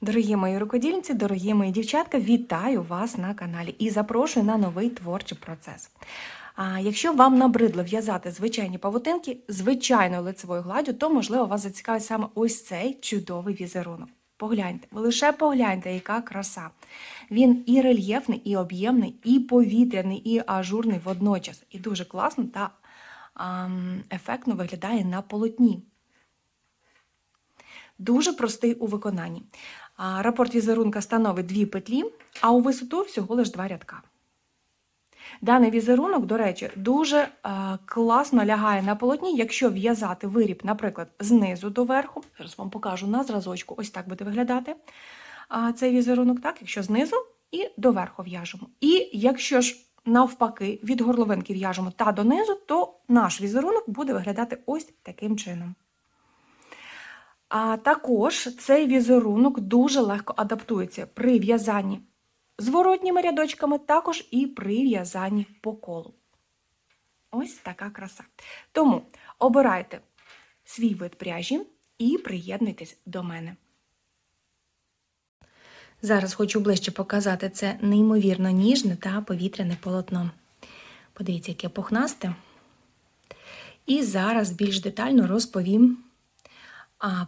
Дорогі мої рукодільниці, дорогі мої дівчатка, вітаю вас на каналі і запрошую на новий творчий процес. А якщо вам набридло в'язати звичайні павутинки звичайною лицевою гладдю, то можливо вас зацікавить саме ось цей чудовий візерунок. Погляньте, лише погляньте, яка краса. Він і рельєфний, і об'ємний, і повітряний, і ажурний водночас. І дуже класно та ам, ефектно виглядає на полотні. Дуже простий у виконанні. Рапорт візерунка становить дві петлі, а у висоту всього лиш два рядка. Даний візерунок, до речі, дуже е, класно лягає на полотні, якщо в'язати виріб, наприклад, знизу до верху. Зараз вам покажу на зразочку, ось так буде виглядати цей візерунок, так, якщо знизу і до верху в'яжемо. І якщо ж навпаки від горловинки в'яжемо та донизу, то наш візерунок буде виглядати ось таким чином. А також цей візерунок дуже легко адаптується при в'язанні зворотніми рядочками, також і при в'язанні по колу. Ось така краса. Тому обирайте свій вид пряжі і приєднуйтесь до мене. Зараз хочу ближче показати це неймовірно ніжне та повітряне полотно. Подивіться, яке пухнасте. І зараз більш детально розповім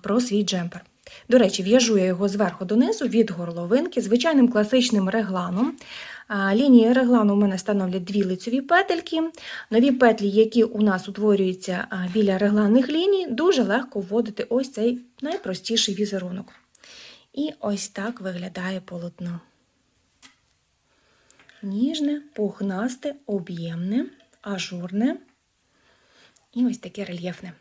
про свій джемпер. До речі, в'яжу я його зверху донизу від горловинки звичайним класичним регланом. Лінії реглану у мене становлять дві лицеві петельки. Нові петлі, які у нас утворюються біля регланних ліній, дуже легко вводити ось цей найпростіший візерунок. І ось так виглядає полотно. Ніжне, пухнасте, об'ємне, ажурне і ось таке рельєфне.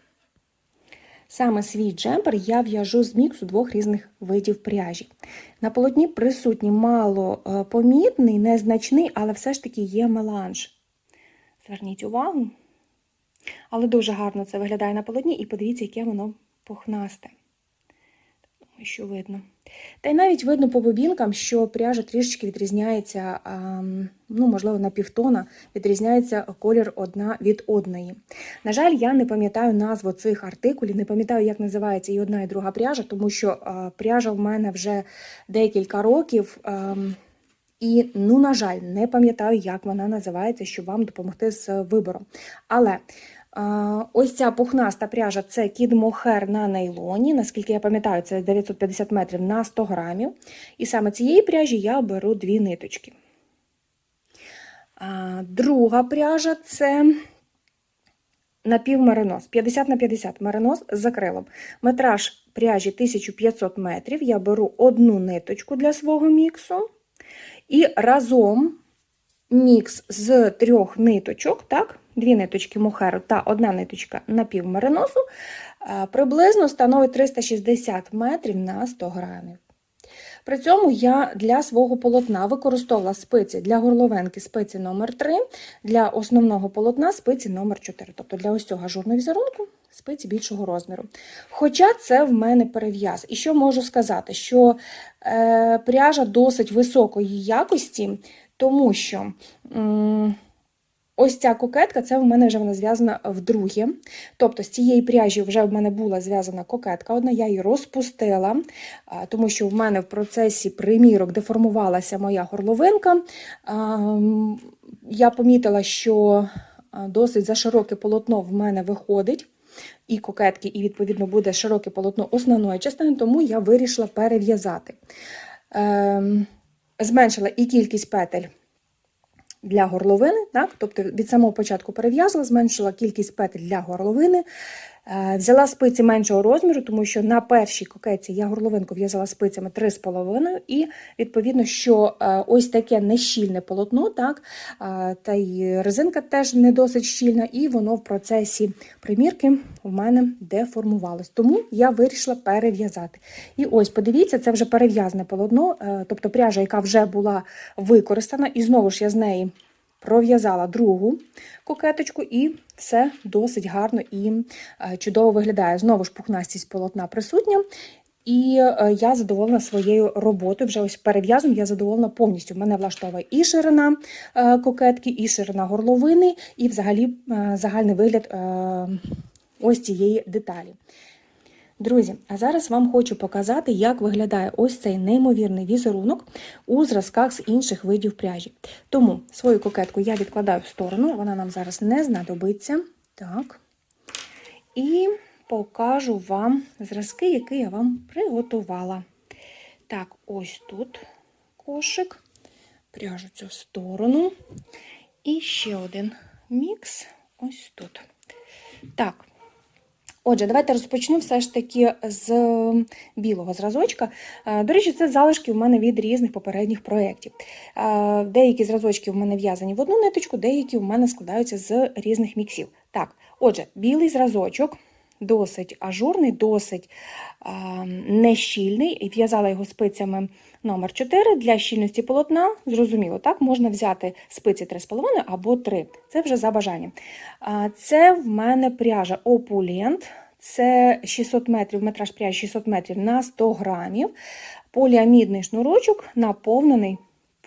Саме свій джемпер я в'яжу з міксу двох різних видів пряжі. На полотні присутній мало е, помітний, незначний, але все ж таки є меланж. Зверніть увагу. Але дуже гарно це виглядає на полотні, і подивіться, яке воно пухнасте. Що видно. Та й навіть видно по бобінкам, що пряжа трішечки відрізняється, ну, можливо, на півтона, відрізняється колір одна від одної. На жаль, я не пам'ятаю назву цих артикулів, не пам'ятаю, як називається і одна, і друга пряжа, тому що пряжа в мене вже декілька років. І, ну, на жаль, не пам'ятаю, як вона називається, щоб вам допомогти з вибором. Але Ось ця пухнаста пряжа це кід мохер на нейлоні. Наскільки я пам'ятаю, це 950 метрів на 100 грамів. І саме цієї пряжі я беру дві ниточки. Друга пряжа це напівмаринос, 50 на 50 маринос з закрилом. Метраж пряжі 1500 метрів. Я беру одну ниточку для свого міксу. І разом мікс з трьох ниточок, так, дві ниточки мохеру та одна ниточка напівмариносу, приблизно становить 360 метрів на 100 грамів. При цьому я для свого полотна використовувала спиці для горловинки спиці номер 3 для основного полотна спиці номер 4 тобто для ось цього ажурного візерунку спиці більшого розміру. Хоча це в мене перев'яз. І що можу сказати? Що е, пряжа досить високої якості, тому що. М Ось ця кокетка, це в мене вже вона зв'язана вдруге. Тобто з цієї пряжі вже в мене була зв'язана кокетка одна, я її розпустила, тому що в мене в процесі примірок деформувалася моя горловинка. Я помітила, що досить за широке полотно в мене виходить. І кокетки, і, відповідно, буде широке полотно основної частини, тому я вирішила перев'язати. Ем, зменшила і кількість петель для горловини, так? тобто від самого початку перев'язала, зменшила кількість петель для горловини, взяла спиці меншого розміру, тому що на першій кокеці я горловинку в'язала спицями 3,5, і відповідно, що е, ось таке нещільне полотно, так? Е, та й резинка теж не досить щільна, і воно в процесі примірки у мене деформувалось. Тому я вирішила перев'язати. І ось, подивіться, це вже перев'язане полотно, тобто пряжа, яка вже була використана, і знову ж я з неї пров'язала другу кокеточку, і все досить гарно і чудово виглядає. Знову ж пухнастість полотна присутня. І я задоволена своєю роботою. Вже ось перев'язом я задоволена повністю. В мене влаштовує і ширина кокетки, і ширина горловини, і взагалі загальний вигляд ось цієї деталі. Друзі, а зараз вам хочу показати, як виглядає ось цей неймовірний візерунок у зразках з інших видів пряжі. Тому свою кокетку я відкладаю в сторону, вона нам зараз не знадобиться. Так. І покажу вам зразки, які я вам приготувала. Так, ось тут кошик, пряжу цю в сторону. І ще один мікс ось тут. Так. Отже, давайте розпочну все ж таки з білого зразочка. Е, До речі, це залишки в мене від різних попередніх проєктів. Е, Деякі зразочки в мене в'язані в одну ниточку, деякі в мене складаються з різних міксів. Так, отже, білий зразочок. Досить ажурний, досить е, нещільний. І В'язала його спицями номер 4 для щільності полотна. Зрозуміло, так, можна взяти спиці 3,5 або 3. Це вже за бажанням. А, Це в мене пряжа Opulent. Це 600 метрів, метраж пряжі 600 метрів на 100 грамів. Поліамідний шнурочок наповнений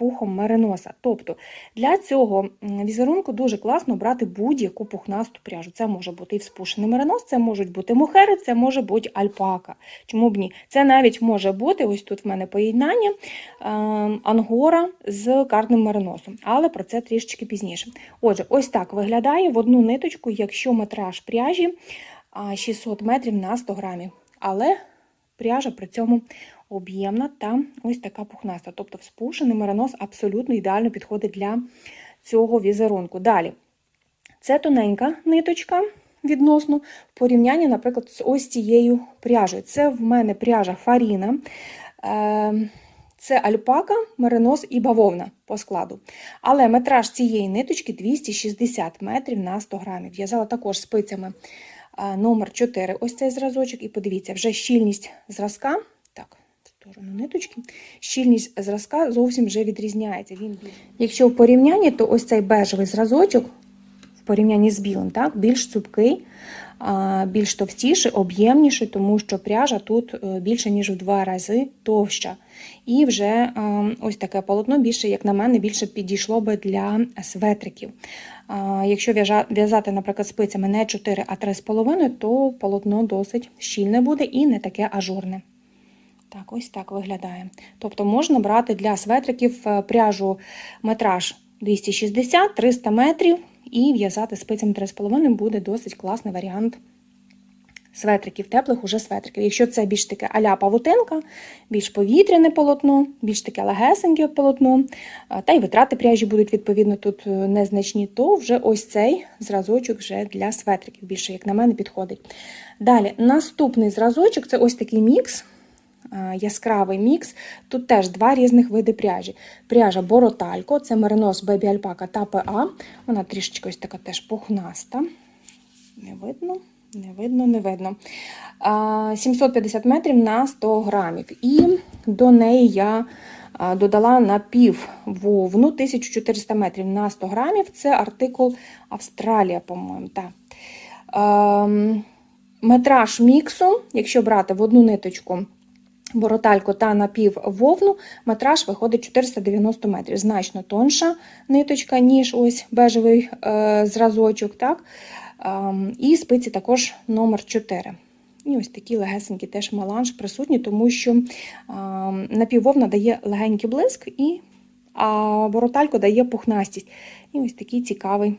пухом мериноса. Тобто для цього візерунку дуже класно брати будь-яку пухнасту пряжу. Це може бути і вспушений меринос, це можуть бути мохери, це може бути альпака. Чому б ні? Це навіть може бути, ось тут в мене поєднання е, ангора з карним мериносом, але про це трішечки пізніше. Отже, ось так виглядає в одну ниточку, якщо метраж пряжі 600 метрів на 100 грамів. Але пряжа при цьому об'ємна та ось така пухнаста. Тобто вспушений меринос абсолютно ідеально підходить для цього візерунку. Далі, це тоненька ниточка відносно в порівнянні, наприклад, з ось цією пряжею. Це в мене пряжа Фаріна. Е, Це альпака, меринос і бавовна по складу. Але метраж цієї ниточки 260 метрів на 100 грамів. В'язала також спицями е, номер 4 ось цей зразочок. І подивіться, вже щільність зразка. Так, сторону ниточки. Щільність зразка зовсім вже відрізняється. Він Якщо в порівнянні, то ось цей бежевий зразочок в порівнянні з білим, так, більш цупкий, більш товстіший, об'ємніший, тому що пряжа тут е, більше, ніж в два рази товща. І вже е, ось таке полотно більше, як на мене, більше підійшло би для светриків. Якщо в'язати, наприклад, спицями не 4, а 3,5, то полотно досить щільне буде і не таке ажурне. Так, ось так виглядає. Тобто можна брати для светриків е, пряжу метраж 260-300 метрів і в'язати спицями 3,5 буде досить класний варіант светриків, теплих уже светриків. Якщо це більш таке аля павутинка, більш повітряне полотно, більш таке легесеньке полотно, та й витрати пряжі будуть відповідно тут е, незначні, то вже ось цей зразочок вже для светриків, більше, як на мене, підходить. Далі, наступний зразочок це ось такий мікс. А, Яскравий мікс. Тут теж два різних види пряжі. Пряжа Бороталько, це меринос Бебі Альпака та ПА. Вона трішечки ось така теж пухнаста. Не видно, не видно, не видно. 750 метрів на 100 грамів. І до неї я а, додала напів вовну 1400 метрів на 100 грамів. Це артикул Австралія, по-моєму. Так. Ем, Метраж міксу, якщо брати в одну ниточку боротальку та напів вовну, метраж виходить 490 метрів. Значно тонша ниточка, ніж ось бежевий е, зразочок. Так? Ем, і спиці також номер 4. І ось такі легесенькі теж меланж присутні, тому що ем, напіввовна дає легенький блиск, і, а бороталько дає пухнастість. І ось такий цікавий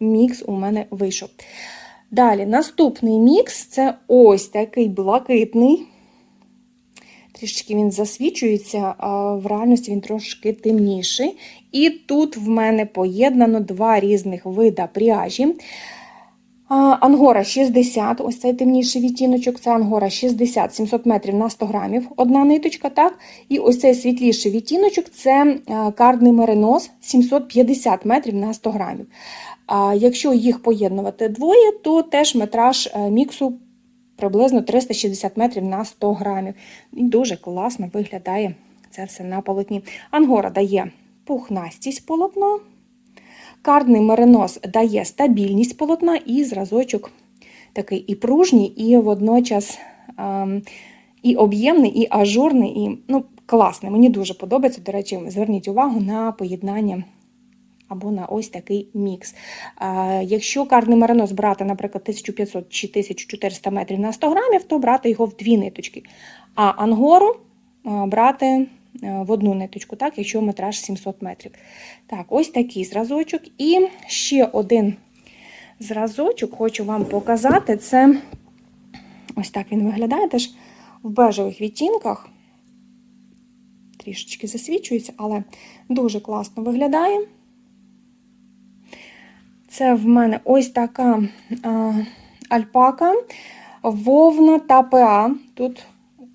мікс у мене вийшов. Далі, наступний мікс це ось такий блакитний. Трішечки він засвічується, а в реальності він трошки темніший. І тут в мене поєднано два різних вида пряжі. Ангора 60, ось цей темніший відтіночок, це ангора 60, 700 метрів на 100 грамів, одна ниточка, так? І ось цей світліший відтіночок це кардний меринос 750 метрів на 100 грамів. Якщо їх поєднувати двоє, то теж метраж е, міксу приблизно 360 метрів на 100 грамів. І дуже класно виглядає це все на полотні. Ангора дає пухнастість полотна. Кардний меринос дає стабільність полотна і зразочок такий і пружній, і водночас ем, і об'ємний, і ажурний, і ну, класний. Мені дуже подобається. До речі, зверніть увагу на поєднання або на ось такий мікс. Якщо карний меринос брати, наприклад, 1500 чи 1400 метрів на 100 грамів, то брати його в дві ниточки. А ангору брати е, в одну ниточку, так, якщо метраж 700 метрів. Так, ось такий зразочок. І ще один зразочок хочу вам показати. Це ось так він виглядає теж в бежевих відтінках. Трішечки засвічується, але дуже класно виглядає. Це в мене ось така а, альпака, вовна та ПА. Тут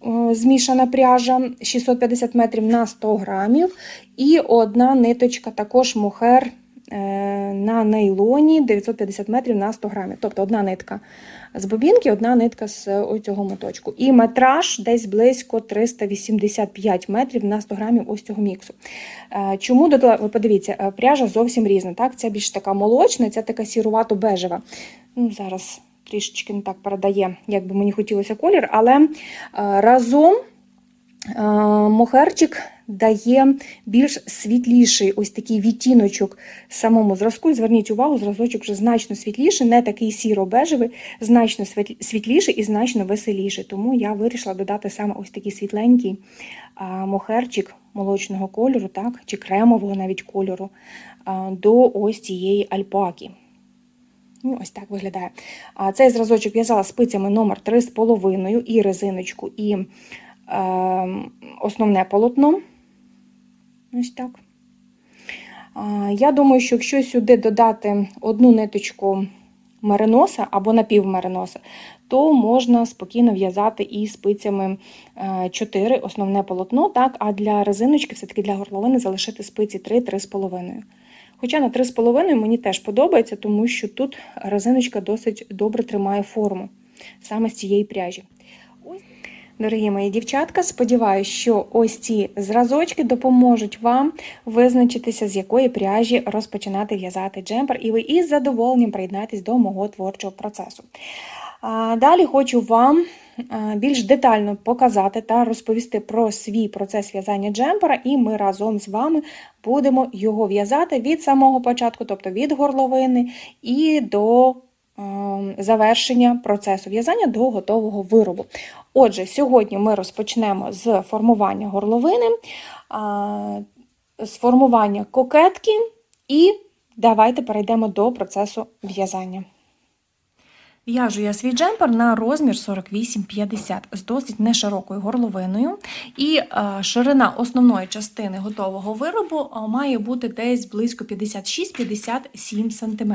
е, змішана пряжа 650 метрів на 100 грамів. І одна ниточка, також мухер е, на нейлоні 950 метрів на 100 грамів. Тобто одна нитка з бобінки, одна нитка з оцього моточку. І метраж десь близько 385 метрів на 100 грамів ось цього міксу. Е, Чому додала? Ви подивіться, е, пряжа зовсім різна. Так? Ця більш така молочна, ця така сірувато-бежева. Ну, зараз трішечки не так передає, як би мені хотілося колір, але е, разом е, мохерчик дає більш світліший ось такий відтіночок самому зразку. І Зверніть увагу, зразочок вже значно світліший, не такий сіро-бежевий, значно світліший і значно веселіший. Тому я вирішила додати саме ось такий світленький мохерчик молочного кольору, так, чи кремового навіть кольору до ось цієї альпаки. Ну, ось так виглядає. А цей зразочок в'язала спицями номер 3,5 і резиночку, і е, основне полотно. Ось так. Я думаю, що якщо сюди додати одну ниточку мериноса або напівмериноса, то можна спокійно в'язати і спицями 4 основне полотно, так, а для резиночки, все-таки для горловини залишити спиці 3-3,5. Хоча на 3,5 мені теж подобається, тому що тут резиночка досить добре тримає форму саме з цієї пряжі. Дорогі мої дівчатка, сподіваюся, що ось ці зразочки допоможуть вам визначитися, з якої пряжі розпочинати в'язати джемпер, і ви із задоволенням приєднаєтесь до мого творчого процесу. Далі хочу вам більш детально показати та розповісти про свій процес в'язання джемпера, і ми разом з вами будемо його в'язати від самого початку, тобто від горловини і до ем, завершення процесу в'язання до готового виробу. Отже, сьогодні ми розпочнемо з формування горловини, з формування кокетки, і давайте перейдемо до процесу в'язання. В'яжу я свій джемпер на розмір 48-50 з досить неширокою горловиною. І е, ширина основної частини готового виробу е, має бути десь близько 56-57 см.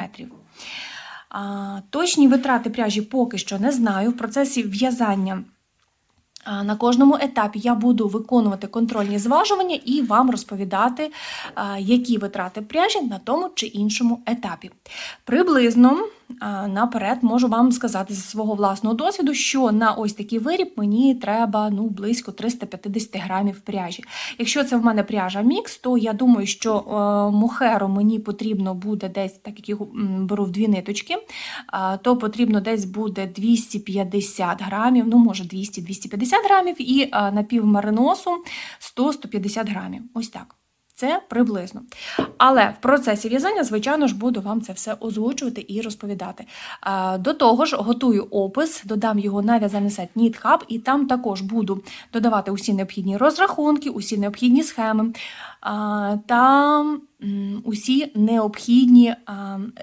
Точні витрати пряжі поки що не знаю. В процесі в'язання на кожному етапі я буду виконувати контрольні зважування і вам розповідати, які витрати пряжі на тому чи іншому етапі. Приблизно наперед можу вам сказати зі свого власного досвіду, що на ось такий виріб мені треба ну, близько 350 грамів пряжі. Якщо це в мене пряжа мікс, то я думаю, що е, мохеру мені потрібно буде десь, так як я беру в дві ниточки, то потрібно десь буде 250 грамів, ну може 200-250 грамів, і а, напівмариносу 100-150 грамів. Ось так. Це приблизно. Але в процесі в'язання, звичайно ж, буду вам це все озвучувати і розповідати. До того ж, готую опис, додам його на в'язальний сайт NeedHub, і там також буду додавати усі необхідні розрахунки, усі необхідні схеми та усі необхідні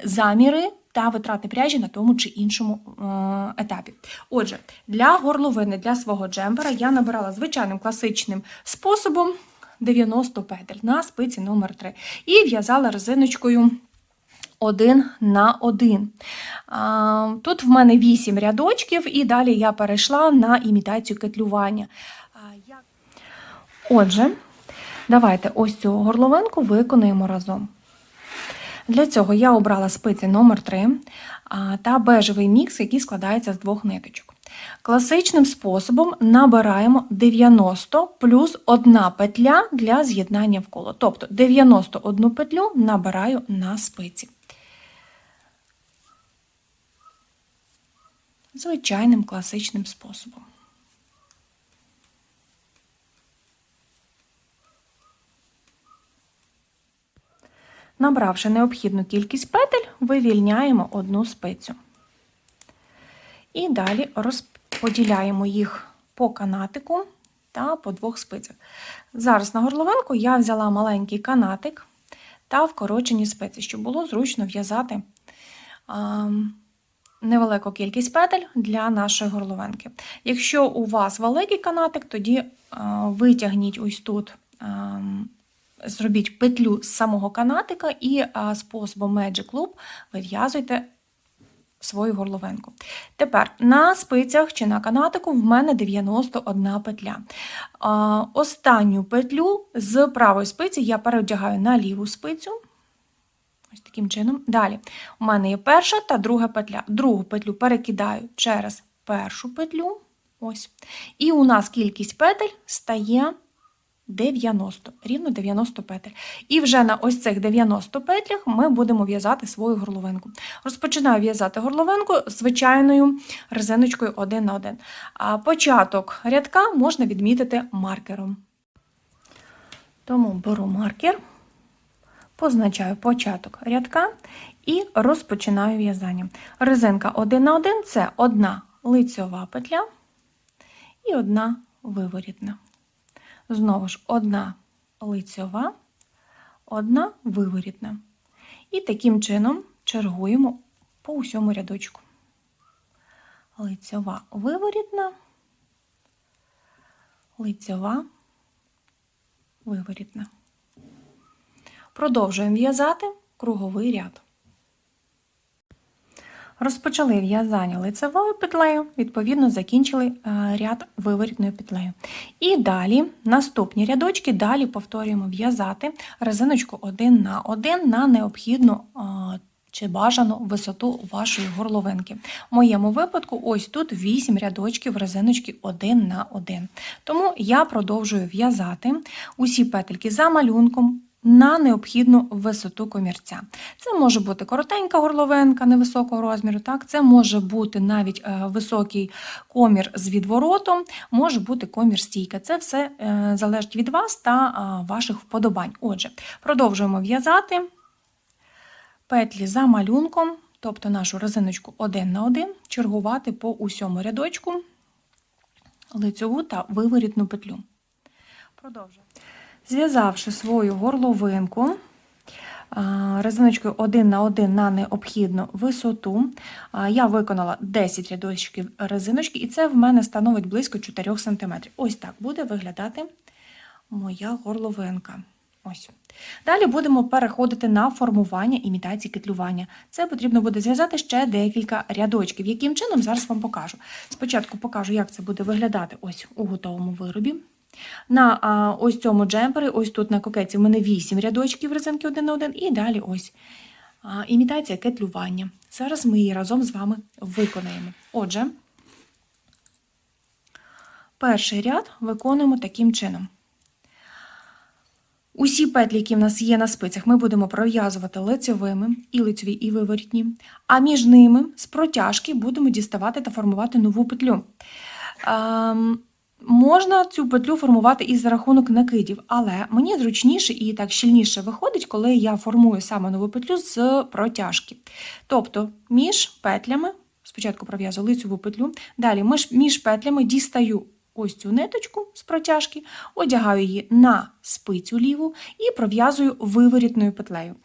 заміри. Та витрати пряжі на тому чи іншому е, етапі. Отже, для горловини, для свого джемпера я набирала звичайним класичним способом 90 петель на спиці номер 3 і в'язала резиночкою один на один. Тут в мене 8 рядочків, і далі я перейшла на імітацію кетлювання. Отже, давайте ось цю горловинку виконуємо разом. Для цього я обрала спиці номер 3 та бежевий мікс, який складається з двох ниточок. Класичним способом набираємо 90 плюс одна петля для з'єднання в коло. Тобто 91 петлю набираю на спиці. Звичайним класичним способом. Набравши необхідну кількість петель, вивільняємо одну спицю. І далі розподіляємо їх по канатику та по двох спицях. Зараз на горловинку я взяла маленький канатик та вкорочені спиці, щоб було зручно в'язати невелику кількість петель для нашої горловинки. Якщо у вас великий канатик, тоді витягніть ось тут. Зробіть петлю з самого канатика і способом Magic Loop вив'язуйте свою горловинку. Тепер на спицях чи на канатику в мене 91 петля. Останню петлю з правої спиці я переодягаю на ліву спицю. Ось таким чином. Далі у мене є перша та друга петля. Другу петлю перекидаю через першу петлю. Ось. І у нас кількість петель стає 90, рівно 90 петель. І вже на ось цих 90 петлях ми будемо в'язати свою горловинку. Розпочинаю в'язати горловинку звичайною резиночкою 1 на 1. А початок рядка можна відмітити маркером. Тому беру маркер, позначаю початок рядка і розпочинаю в'язання. Резинка 1 на 1 це одна лицьова петля і одна виворітна. Знову ж одна лицьова, одна виворітна. І таким чином чергуємо по усьому рядочку. Лицьова виворітна, лицьова, виворітна. Продовжуємо в'язати круговий ряд. Розпочали в'язання лицевою петлею, відповідно, закінчили е, ряд виворітною петлею. І далі, наступні рядочки, далі повторюємо в'язати резиночку 1 на 1 на необхідну е, чи бажану висоту вашої горловинки. В моєму випадку, ось тут 8 рядочків резиночки 1 на 1. Тому я продовжую в'язати усі петельки за малюнком на необхідну висоту комірця. Це може бути коротенька горловинка невисокого розміру, так? це може бути навіть е, високий комір з відворотом, може бути комір стійка. Це все е, залежить від вас та ваших вподобань. Отже, продовжуємо в'язати петлі за малюнком, тобто нашу резиночку 1 на 1, чергувати по усьому рядочку лицьову та виворітну петлю. Продовжуємо. Зв'язавши свою горловинку резиночкою 1 на 1 на необхідну висоту, я виконала 10 рядочків резиночки, і це в мене становить близько 4 см. Ось так буде виглядати моя горловинка. Ось. Далі будемо переходити на формування імітації кетлювання. Це потрібно буде зв'язати ще декілька рядочків. Яким чином зараз вам покажу. Спочатку покажу, як це буде виглядати ось у готовому виробі. На а, ось цьому джемпері, ось тут на кокеті, в мене 8 рядочків резинки 1 на 1, і далі ось а, імітація кетлювання. Зараз ми її разом з вами виконаємо. Отже, перший ряд виконуємо таким чином. Усі петлі, які в нас є на спицях, ми будемо пров'язувати лицьовими, і лицьові, і виворітні, а між ними з протяжки будемо діставати та формувати нову петлю. Ем, Можна цю петлю формувати і за рахунок накидів, але мені зручніше і так щільніше виходить, коли я формую саме нову петлю з протяжки. Тобто між петлями, спочатку пров'язую лицеву петлю, далі між петлями дістаю ось цю ниточку з протяжки, одягаю її на спицю ліву і пров'язую виворітною петлею.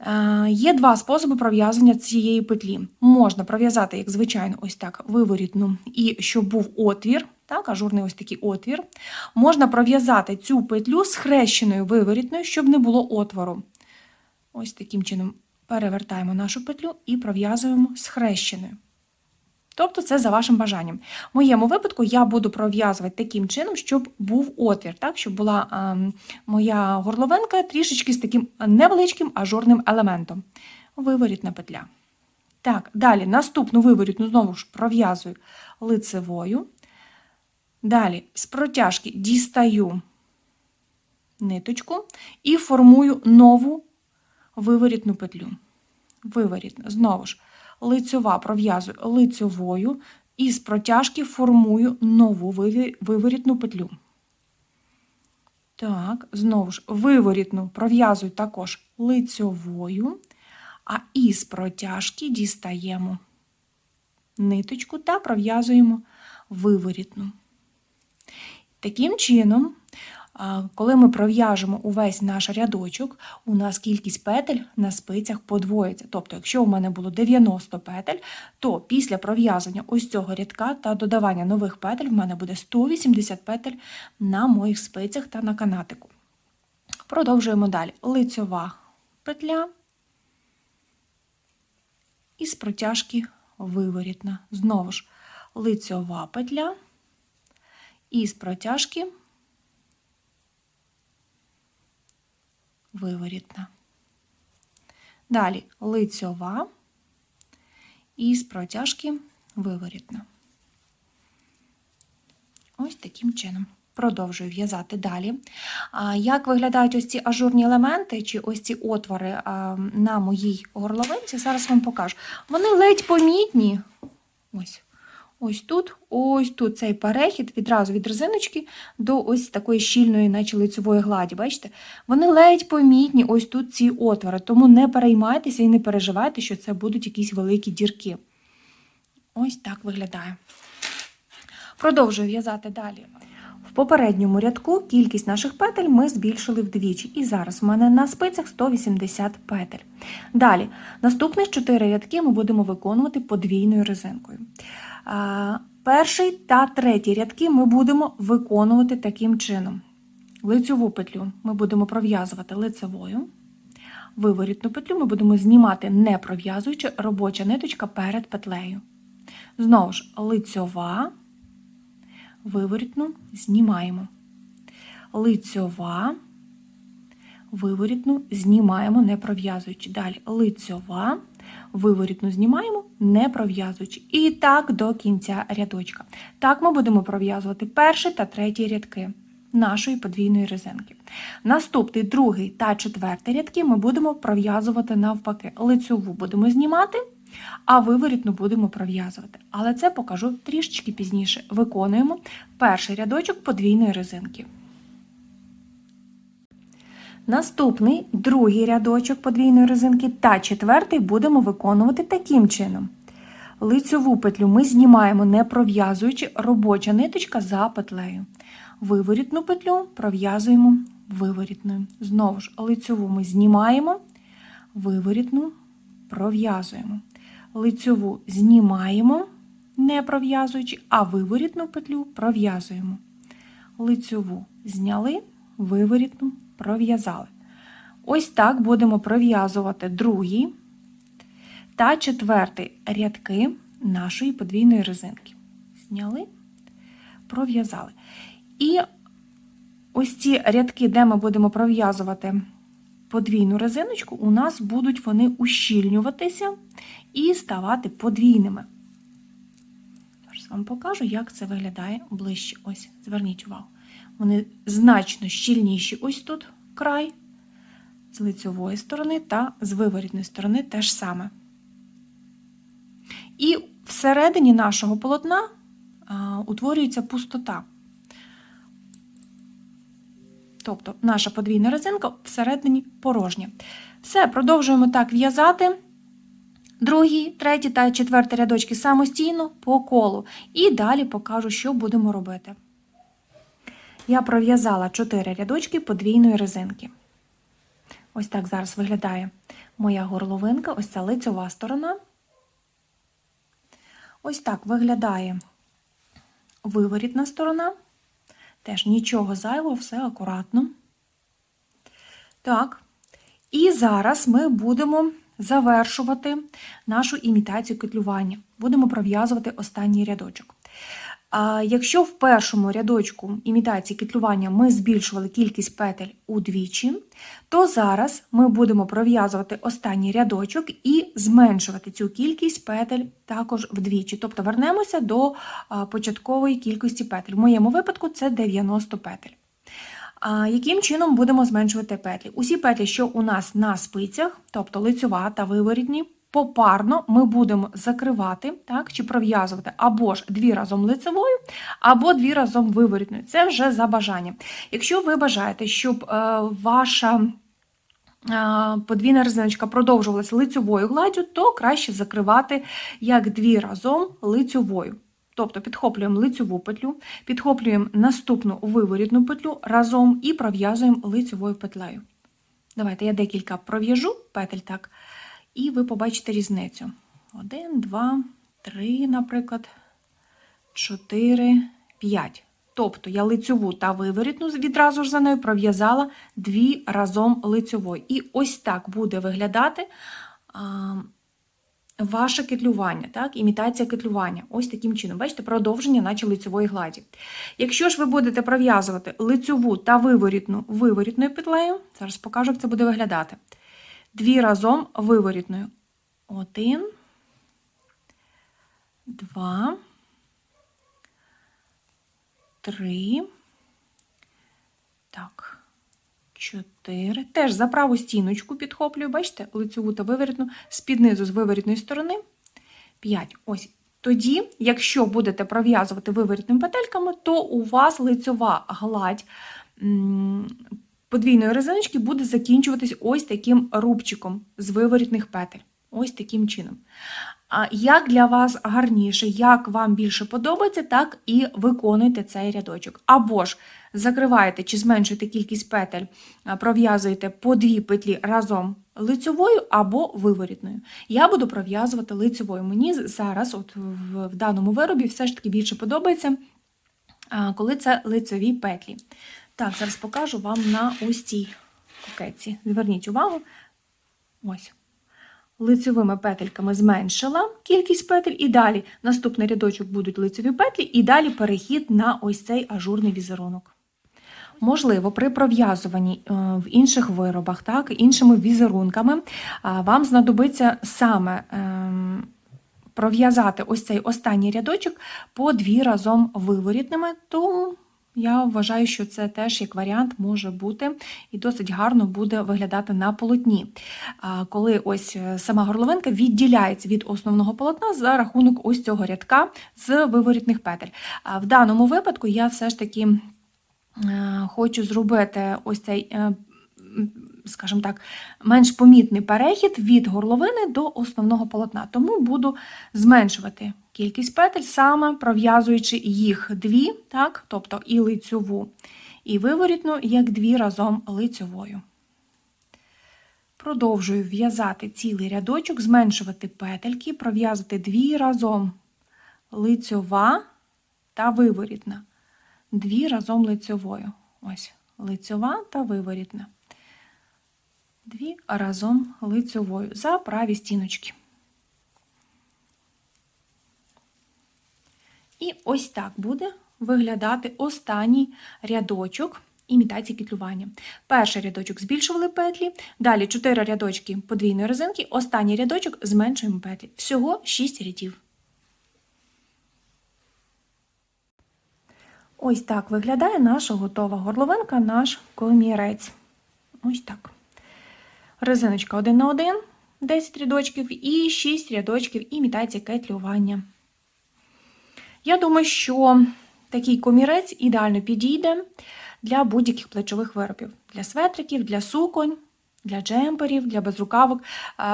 Е, є два способи пров'язання цієї петлі. Можна пров'язати, як звичайно, ось так виворітну, і щоб був отвір, так, ажурний ось такий отвір. Можна пров'язати цю петлю з хрещеною виворітною, щоб не було отвору. Ось таким чином перевертаємо нашу петлю і пров'язуємо з хрещеною. Тобто це за вашим бажанням. В моєму випадку я буду пров'язувати таким чином, щоб був отвір, так, щоб була а, моя горловинка трішечки з таким невеличким ажурним елементом. Виворітна петля. Так, далі наступну виворітну знову ж пров'язую лицевою. Далі з протяжки дістаю ниточку і формую нову виворітну петлю. Виворітна, знову ж, лицьова пров'язую лицьовою і з протяжки формую нову виворітну петлю. Так, знову ж виворітну пров'язуй також лицьовою, а із протяжки дістаємо ниточку та пров'язуємо виворітну. Таким чином, коли ми пров'яжемо увесь наш рядочок, у нас кількість петель на спицях подвоїться. Тобто, якщо у мене було 90 петель, то після пров'язання ось цього рядка та додавання нових петель в мене буде 180 петель на моїх спицях та на канатику. Продовжуємо далі. Лицьова петля і з протяжки виворітна. Знову ж лицьова петля і з протяжки виворітна. Далі лицьова і з протяжки виворітна. Ось таким чином. Продовжую в'язати далі. Як виглядають ось ці ажурні елементи, чи ось ці отвори на моїй горловинці, зараз вам покажу. Вони ледь помітні. Ось. Ось тут, ось тут цей перехід відразу від резиночки до ось такої щільної, наче лицевої гладі. Бачите? Вони ледь помітні, ось тут ці отвори. Тому не переймайтеся і не переживайте, що це будуть якісь великі дірки. Ось так виглядає. Продовжую в'язати далі. В попередньому рядку кількість наших петель ми збільшили вдвічі. І зараз в мене на спицях 180 петель. Далі, наступних 4 рядки ми будемо виконувати подвійною резинкою. А, Перший та третій рядки ми будемо виконувати таким чином. Лицьову петлю ми будемо пров'язувати лицевою. Виворітну петлю ми будемо знімати, не пров'язуючи робоча ниточка перед петлею. Знову ж, лицьова, виворітну знімаємо. Лицьова, виворітну знімаємо, не пров'язуючи. Далі лицьова, виворітну знімаємо, не пров'язуючи. І так до кінця рядочка. Так ми будемо пров'язувати перший та третій рядки нашої подвійної резинки. Наступний, другий та четвертий рядки ми будемо пров'язувати навпаки. Лицьову будемо знімати, а виворітну будемо пров'язувати. Але це покажу трішечки пізніше. Виконуємо перший рядочок подвійної резинки. Наступний другий рядочок подвійної резинки та четвертий будемо виконувати таким чином. Лицьову петлю ми знімаємо, не пров'язуючи робоча ниточка за петлею. Виворітну петлю пров'язуємо виворітною. Знову ж, лицьову ми знімаємо, виворітну пров'язуємо. Лицьову знімаємо, не пров'язуючи, а виворітну петлю пров'язуємо. Лицьову зняли, виворітну пров'язали. Ось так будемо пров'язувати другий та четвертий рядки нашої подвійної резинки. Зняли, пров'язали. І ось ці рядки, де ми будемо пров'язувати подвійну резиночку, у нас будуть вони ущільнюватися і ставати подвійними. Зараз вам покажу, як це виглядає ближче. Ось, зверніть увагу. Вони значно щільніші ось тут край, з лицьової сторони та з виворітної сторони теж саме. І всередині нашого полотна утворюється пустота. Тобто наша подвійна резинка всередині порожня. Все, продовжуємо так в'язати. Другий, третій та четвертий рядочки самостійно по колу. І далі покажу, що будемо робити. Я пров'язала 4 рядочки подвійної резинки. Ось так зараз виглядає моя горловинка, ось ця лицьова сторона. Ось так виглядає виворітна сторона. Теж нічого зайвого, все акуратно. Так. І зараз ми будемо завершувати нашу імітацію котлювання. Будемо пров'язувати останній рядочок. Якщо в першому рядочку імітації кетлювання ми збільшували кількість петель удвічі, то зараз ми будемо пров'язувати останній рядочок і зменшувати цю кількість петель також вдвічі. Тобто вернемося до початкової кількості петель. В моєму випадку це 90 петель. А Яким чином будемо зменшувати петлі? Усі петлі, що у нас на спицях, тобто лицьова та виворітні попарно ми будемо закривати так, чи пров'язувати або ж дві разом лицевою, або дві разом виворітною. Це вже за бажанням. Якщо ви бажаєте, щоб е, ваша е, подвійна резиночка продовжувалася лицьовою гладдю, то краще закривати як дві разом лицьовою. Тобто підхоплюємо лицьову петлю, підхоплюємо наступну виворітну петлю разом і пров'язуємо лицьовою петлею. Давайте я декілька пров'яжу петель так, і ви побачите різницю. Один, два, три, наприклад, чотири, п'ять. Тобто я лицьову та виворітну відразу ж за нею пров'язала дві разом лицьовою. І ось так буде виглядати а, ваше кетлювання, так? імітація кетлювання. Ось таким чином. Бачите, продовження, наче лицьової гладі. Якщо ж ви будете пров'язувати лицьову та виворітну виворітною петлею, зараз покажу, як це буде виглядати. Дві разом виворітною. Один, два, три. Так, чотири. Теж за праву стіночку підхоплюю, бачите, лицеву та виворітну, з-під низу з виворітної сторони. П'ять. Ось. Тоді, якщо будете пров'язувати виворітними петельками, то у вас лицьова гладь подвійної резиночки буде закінчуватись ось таким рубчиком з виворітних петель. Ось таким чином. Як для вас гарніше, як вам більше подобається, так і виконуйте цей рядочок. Або ж закриваєте чи зменшуєте кількість петель, пров'язуєте по дві петлі разом лицьовою або виворітною. Я буду пров'язувати лицьовою. Мені зараз, от в, в даному виробі, все ж таки більше подобається, коли це лицеві петлі. Так, зараз покажу вам на ось цій кокетці. Зверніть увагу. Ось лицевими петельками зменшила кількість петель, і далі наступний рядочок будуть лицеві петлі, і далі перехід на ось цей ажурний візерунок. Можливо, при пров'язуванні е, в інших виробах, так, іншими візерунками, вам знадобиться саме ем, пров'язати ось цей останній рядочок по дві разом виворітними, то я вважаю, що це теж як варіант може бути і досить гарно буде виглядати на полотні. Коли ось е, сама горловинка відділяється від основного полотна за рахунок ось цього рядка з виворітних петель. В даному випадку я все ж таки е, хочу зробити ось цей. Скажімо так, менш помітний перехід від горловини до основного полотна. Тому буду зменшувати кількість петель, саме пров'язуючи їх дві, так, тобто і лицьову, і виворітну, як дві разом лицьовою. Продовжую в'язати цілий рядочок, зменшувати петельки, пров'язати дві разом лицьова та виворітна. Дві разом лицьовою. Ось, лицьова та виворітна. Дві разом лицьовою за праві стіночки. І ось так буде виглядати останній рядочок імітації кетлювання. Перший рядочок збільшували петлі, далі 4 рядочки подвійної резинки, останній рядочок зменшуємо петлі. Всього 6 рядів. Ось так виглядає наша готова горловинка, наш комірець. Ось так. Резиночка 1 на 1, 10 рядочків і 6 рядочків імітації кетлювання. Я думаю, що такий комірець ідеально підійде для будь-яких плечових виробів: для светриків, для суконь, для джемперів, для безрукавок.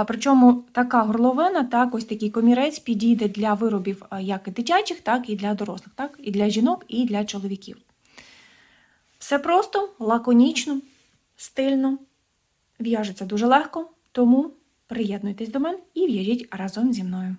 Причому така горловина, так, ось такий комірець підійде для виробів як і дитячих, так і для дорослих, так, і для жінок, і для чоловіків. Все просто, лаконічно, стильно, в'яжеться дуже легко, тому приєднуйтесь до мене і в'яжіть разом зі мною.